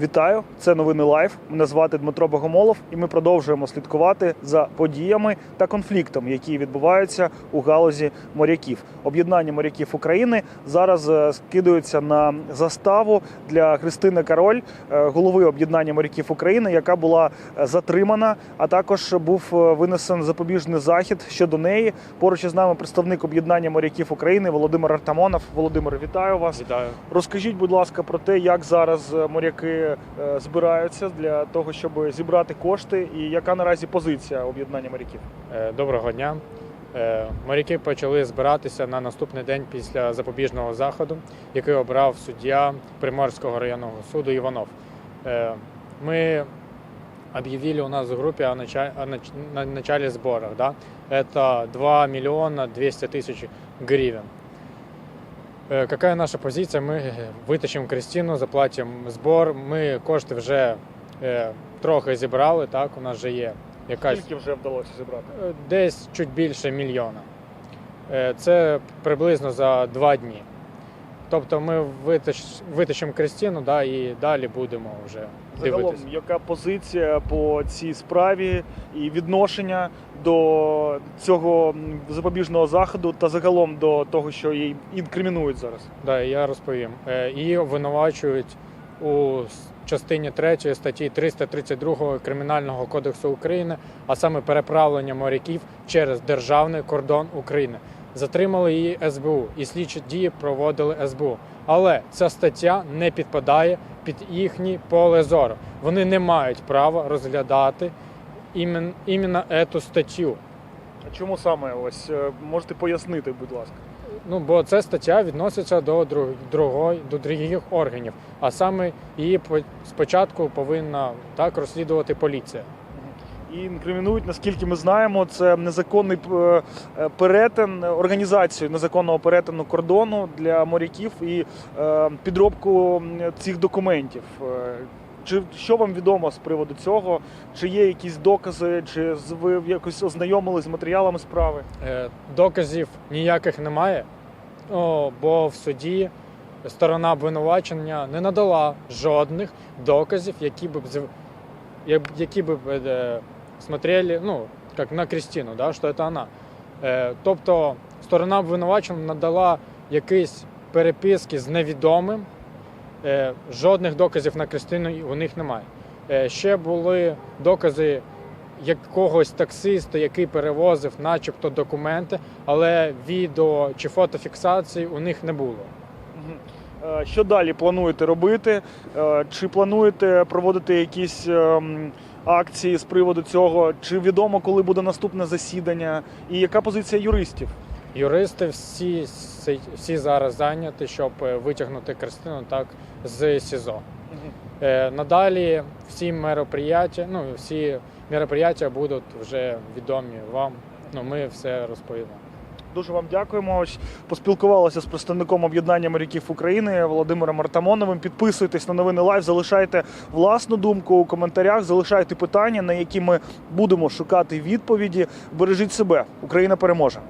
Вітаю! Це новини Лайф. Мене звати Дмитро Богомолов, і ми продовжуємо слідкувати за подіями та конфліктами, які відбуваються у галузі моряків. Об'єднання моряків України зараз е, скидується на заставу для Христини Кароль, е, голови об'єднання моряків України, яка була е, затримана. А також був винесен запобіжний захід щодо неї. Поруч із нами представник об'єднання моряків України Володимир Артамонов. Володимир, вітаю вас. Вітаю. Розкажіть, будь ласка, про те, як зараз моряки е, збираються для того, щоб зібрати кошти, і яка наразі позиція об'єднання моряків? Е, Доброго дня. Е, Моряки почали збиратися на наступний день після запобіжного заходу, який обрав суддя Приморського районного суду Іванов. Е, Ми объявили у нас в группе о начале, о нач- на начале сборов. Да? Это 2 миллиона 200 тысяч гривен. Е, Какая наша позиція? Ми витащимо Кристину, заплатимо збор. Ми кошти вже е, трохи зібрали. Так, у нас вже є якась Скільки вже вдалося зібрати? Е, Десь чуть більше мільйона. Е, Це приблизно за два дні. Тобто ми витащ- витащимо Кристину, да, і далі будемо вже Загалом, яка позиція по цій справі і відношення до цього запобіжного заходу та загалом до того, що їй інкримінують зараз? Да, я розповім. Е, Її обвинувачують у частині 3 статті 332 Кримінального кодексу України, а саме переправлення моряків через державний кордон України. Затримали її СБУ і слідчі дії проводили СБУ. Але ця стаття не підпадає під їхнє поле зору. Вони не мають права розглядати імен, іменно цю статтю. А чому саме ось е, можете пояснити, будь ласка? Ну, бо ця стаття відноситься до друг, другої, до других органів, а саме її по- спочатку повинна так розслідувати поліція. І інкримінують, наскільки ми знаємо, це незаконний е, е, перетин організацію незаконного перетину кордону для моряків і е, підробку цих документів. Чи що вам відомо з приводу цього? Чи є якісь докази, чи ви якось ознайомились з матеріалами справи? Доказів ніяких немає, бо в суді сторона обвинувачення не надала жодних доказів, які б які б смотрели, ну, як на Кристину, да, що це вона. Е, Тобто сторона обвинувачення надала якісь переписки з невідомим. Е, Жодних доказів на Кристину у них немає. Е, Ще були докази якогось таксиста, який перевозив, начебто, документи, але відео чи фотофіксації у них не було. Е, Що далі плануєте робити? Е, Чи плануєте проводити якісь ем, акції з приводу цього? Чи відомо, коли буде наступне засідання? І яка позиція юристів? Юристи всі, всі зараз зайняті, щоб е, витягнути Кристину так з СІЗО. Е, Надалі всі мероприятия, ну всі мероприятия будуть вже відомі вам. Ну ми все розповімо. Дуже вам дякуємо. Ось поспілкувалися з представником об'єднання моряків України Володимиром Артамоновим. Підписуйтесь на новини Лайв, залишайте власну думку у коментарях, залишайте питання, на які ми будемо шукати відповіді. Бережіть себе. Україна переможе.